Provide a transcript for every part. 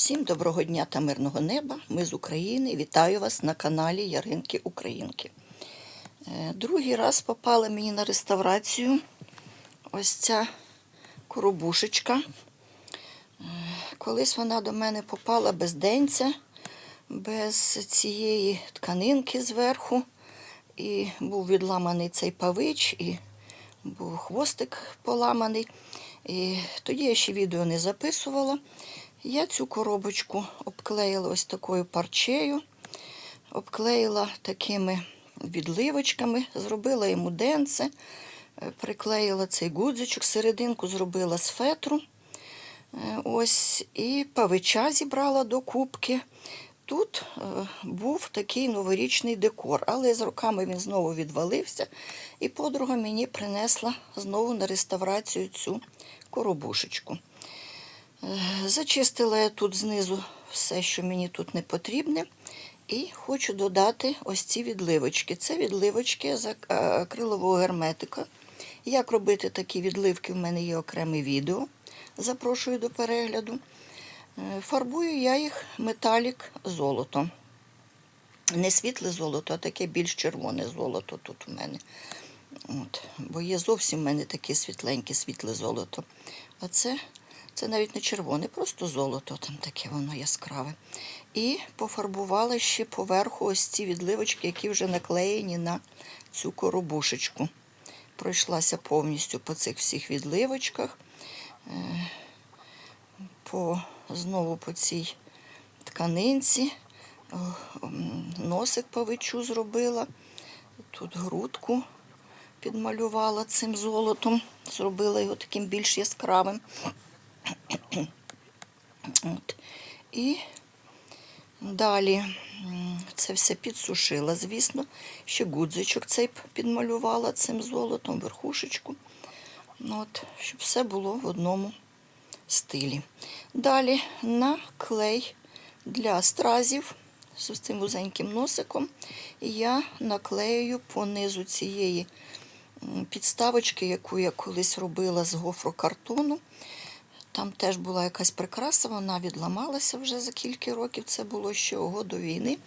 Всім доброго дня та мирного неба. Ми з України. Вітаю вас на каналі Яринки Українки. Е, Другий раз попала мені на реставрацію ось ця коробушечка. Е, Колись вона до мене попала без денця, без цієї тканинки зверху. І був відламаний цей павич, і був хвостик поламаний. І тоді я ще відео не записувала. Я цю коробочку обклеїла ось такою парчею, обклеїла такими відливочками, зробила йому денце, е, приклеїла цей гудзичок, серединку зробила з фетру. Е, Ось, і павича зібрала до кубки. Тут е, був такий новорічний декор, але з роками він знову відвалився, і подруга мені принесла знову на реставрацію цю коробушечку. Зачистила я тут знизу все, що мені тут не потрібне. І хочу додати ось ці відливочки. Це відливочки з е, акрилового герметика. Як робити такі відливки, в мене є окреме відео. Запрошую до перегляду. Е, Фарбую я їх металік золото. Не світле золото, а таке більш червоне золото тут у мене. От. Бо є зовсім в мене таке світленьке, світле золото. А це, це навіть не червоне, просто золото, там таке воно яскраве. І пофарбувала ще поверху ось ці відливочки, які вже наклеєні на цю коробушечку. Пройшлася повністю по цих всіх відливочках. Е, По, знову по цій тканинці. М, Носик павичу зробила. Тут грудку підмалювала цим золотом, зробила його таким більш яскравим. От. І далі це все підсушила, звісно. Ще гудзичок цей підмалювала цим золотом, верхушечку. От, щоб все було в одному стилі. Далі на клей для стразів з цим вузеньким носиком я наклею по низу цієї підставочки, яку я колись робила з гофрокартону. Там теж була якась прикраса, вона відламалася вже за кілька років. Це було ще ого до війни.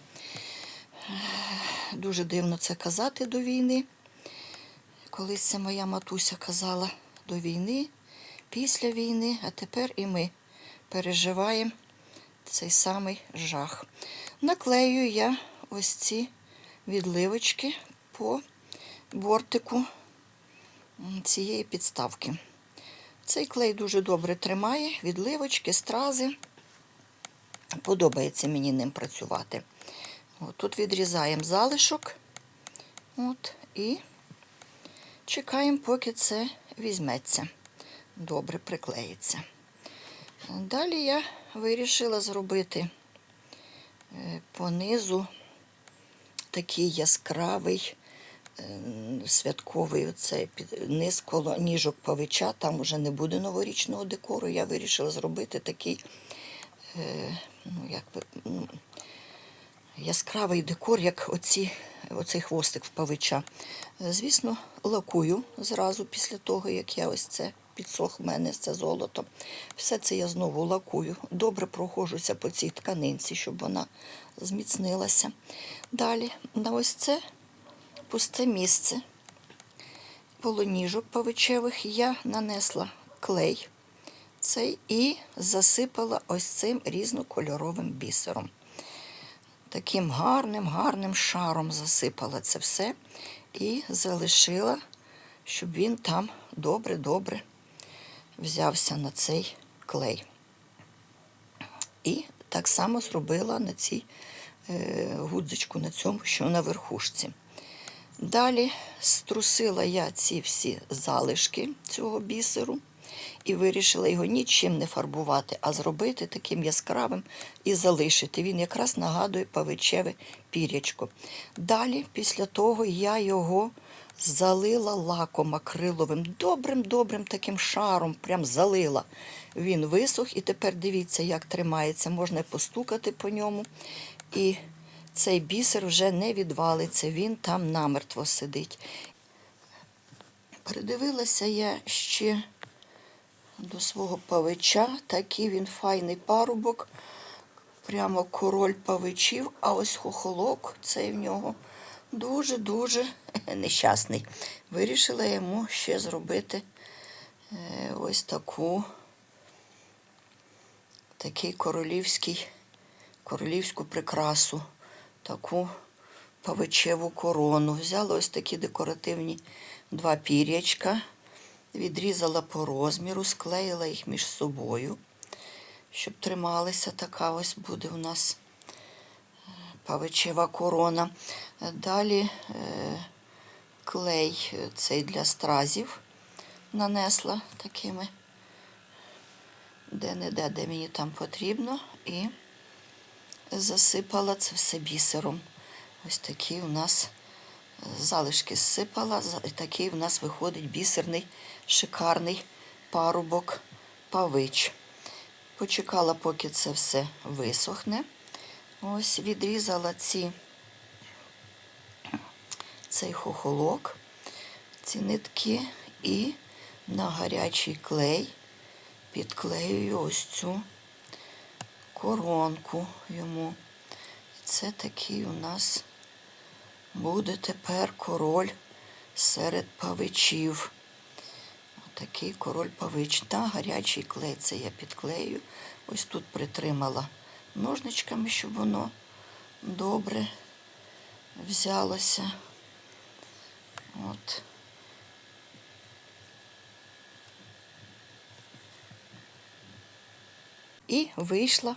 Дуже дивно це казати до війни. Колись це моя матуся казала до війни, після війни, а тепер і ми переживаємо цей самий жах. Наклею я ось ці відливочки по бортику цієї підставки. Цей клей дуже добре тримає, відливочки, стрази. Подобається мені ним працювати. От, тут відрізаємо залишок. От, і чекаємо, поки це візьметься. Добре приклеїться. Далі я вирішила зробити е, по низу такий яскравий святковий оцей низ коло ніжок павича. Там вже не буде новорічного декору. Я вирішила зробити такий е, ну, як би, яскравий декор, як оці, оцей хвостик в павича. Звісно, лакую зразу після того, як я ось це підсох в мене це золото. Все це я знову лакую. Добре прохожуся по цій тканинці, щоб вона зміцнилася. Далі на ось це пусте місце полоніжок павичевих я нанесла клей цей і засипала ось цим різнокольоровим бісером. Таким гарним, гарним шаром засипала це все і залишила, щоб він там добре-добре взявся на цей клей. І так само зробила на цій е, гудзичку, на цьому, що на верхушці. Далі струсила я ці всі залишки цього бісеру і вирішила його нічим не фарбувати, а зробити таким яскравим і залишити. Він якраз нагадує павичеве пірячко. Далі, після того, я його залила лаком акриловим, добрим-добрим таким шаром, прям залила. Він висох, і тепер дивіться, як тримається. Можна постукати по ньому. І цей бісер вже не відвалиться, він там намертво сидить. Придивилася я ще до свого павича, такий він файний парубок. прямо король павичів, а ось хохолок, цей в нього дуже-дуже нещасний. Вирішила йому ще зробити е, ось таку, такий королівський, королівську прикрасу, таку павичеву корону. Взяла ось такі декоративні два пір'ячка, відрізала по розміру, склеїла їх між собою, щоб трималися. Така ось буде у нас е, павичева корона. Далі е, клей цей для стразів нанесла такими де-не-де, де мені там потрібно, і засипала це все бісером. Ось такі у нас е, залишки зсипала, і такий у нас виходить бісерний, шикарний парубок павич. Почекала, поки це все висохне. Ось відрізала ці, цей хохолок, ці нитки і на гарячий клей підклеюю ось цю коронку йому. Це такий у нас буде тепер король серед павичів. Такий король павич. Та гарячий клей це я підклею. Ось тут притримала ножничками, щоб воно добре взялося. От. І вийшла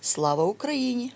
Слава Україні!